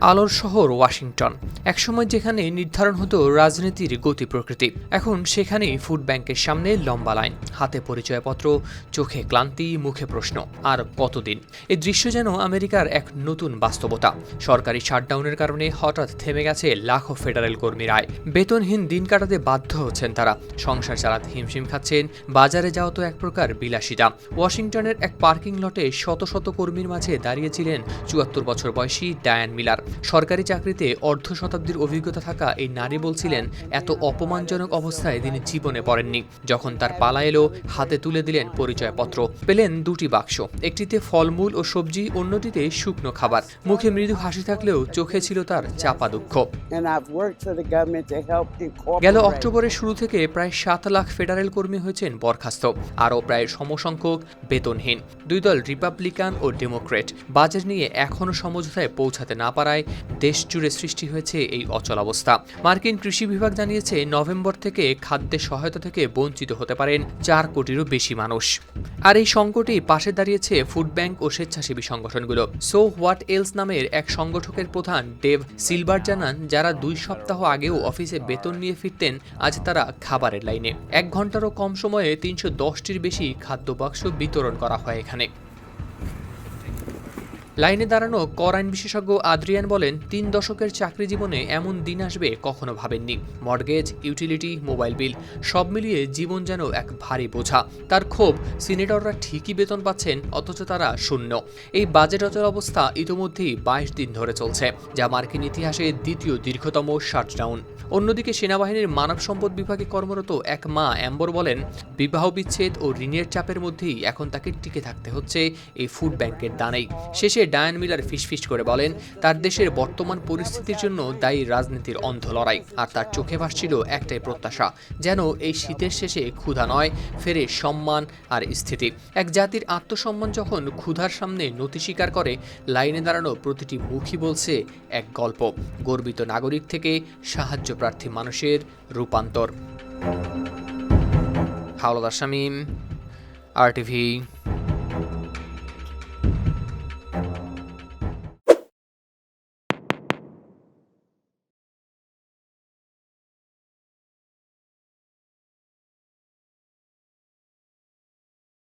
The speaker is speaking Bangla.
আলোর শহর ওয়াশিংটন। একসময় যেখানে নির্ধারণ হতো রাজনীতির গতি প্রকৃতি, এখন সেখানেই ফুড ব্যাংকের সামনে লম্বা লাইন, হাতে পরিচয়পত্র, চোখে ক্লান্তি, মুখে প্রশ্ন, আর কতদিন? এই দৃশ্য যেন আমেরিকার এক নতুন বাস্তবতা। সরকারি শাটডাউনের কারণে হঠাৎ থেমে গেছে লাখো ফেডারেল কর্মীর আয় বেতনহীন দিন কাটাতে বাধ্য হচ্ছেন তারা। সংসার চালাতে হিমশিম খাচ্ছেন, বাজারে যাওয়া তো এক প্রকার বিলাসিতা। ওয়াশিংটনের এক পার্কিং লটে শত শত কর্মীর মাঝে দাঁড়িয়েছিলেন চুয়াত্তর বছর বয়সী ডায়ান মিলার। সরকারি চাকরিতে অর্ধ শতাব্দীর অভিজ্ঞতা থাকা এই নারী বলছিলেন এত অপমানজনক অবস্থায় তিনি জীবনে পড়েননি। যখন তার পালা এলো হাতে তুলে দিলেন পরিচয়পত্র। পেলেন দুটি বাক্স। একটিতে ফলমূল ও সবজি অন্যটিতে শুকনো খাবার। মুখে মৃদু হাসি থাকলেও চোখে ছিল তার চাপা দুঃখ. গেল অক্টোবরের শুরু থেকে প্রায় সাত লাখ ফেডারেল কর্মী হয়েছেন বরখাস্ত আরও প্রায় সমসংখ্যক বেতনহীন। দুই দল রিপাবলিকান ও ডেমোক্রেট। বাজেট নিয়ে এখনও সমঝোতায় পৌঁছাতে না পারায় দেশ জুড়ে সৃষ্টি হয়েছে এই অচলাবস্থা মার্কিন কৃষি বিভাগ জানিয়েছে, নভেম্বর থেকে খাদ্যের সহায়তা থেকে বঞ্চিত হতে পারেন চার কোটিরও বেশি মানুষ। আর এই সংকটেই পাশে দাঁড়িয়েছে ফুড ব্যাংক ও স্বেচ্ছাসেবী সংগঠনগুলো। সো হোয়াট এলস নামের এক সংগঠকের প্রধান ডেভ সিলভার জানান, যারা দুই সপ্তাহ আগেও অফিসে বেতন নিয়ে ফিরতেন, আজ তারা খাবারের লাইনে। এক ঘন্টারও কম সময়ে তিনশো দশটির বেশি খাদ্য বাক্স বিতরণ করা হয় এখানে। লাইনে দাঁড়ানো কর আইন বিশেষজ্ঞ আদ্রিয়ান বলেন, তিন দশকের চাকরি জীবনে এমন দিন আসবে কখনো ভাবেননি। মর্গেজ ইউটিলিটি, মোবাইল বিল, সব মিলিয়ে জীবন যেন এক ভারী বোঝা। তার ক্ষোভ সিনেটররা ঠিকই বেতন পাচ্ছেন, অথচ তারা শূন্য। এই বাজেট অচল অবস্থা ইতোমধ্যেই বাইশ দিন ধরে চলছে, যা মার্কিন ইতিহাসে দ্বিতীয় দীর্ঘতম শাটডাউন। অন্যদিকে সেনাবাহিনীর মানব সম্পদ বিভাগে কর্মরত এক মা, অ্যাম্বর, বলেন, বিবাহ বিচ্ছেদ ও ঋণের চাপের মধ্যেই এখন তাকে টিকে থাকতে হচ্ছে এই ফুড ব্যাংকের দানেই। শেষে ডায়ান মিলার ফিসফিস করে বলেন, তার দেশের বর্তমান পরিস্থিতির জন্য দায়ী রাজনীতির অন্ধ লড়াই, আর তার চোখে ভাসছিল একটাই প্রত্যাশা, যেন এই শীতের শেষে ক্ষুধা নয়, ফেরে সম্মান আর স্থিতি। এক জাতির আত্মসম্মান যখন ক্ষুধার সামনে নতি স্বীকার করে, লাইনে দাঁড়ানো প্রতিটি মুখই বলছে এক গল্প। গর্বিত নাগরিক থেকে সাহায্য প্রার্থী মানুষের রূপান্তর। হাওলাদার শামীম আর টিভি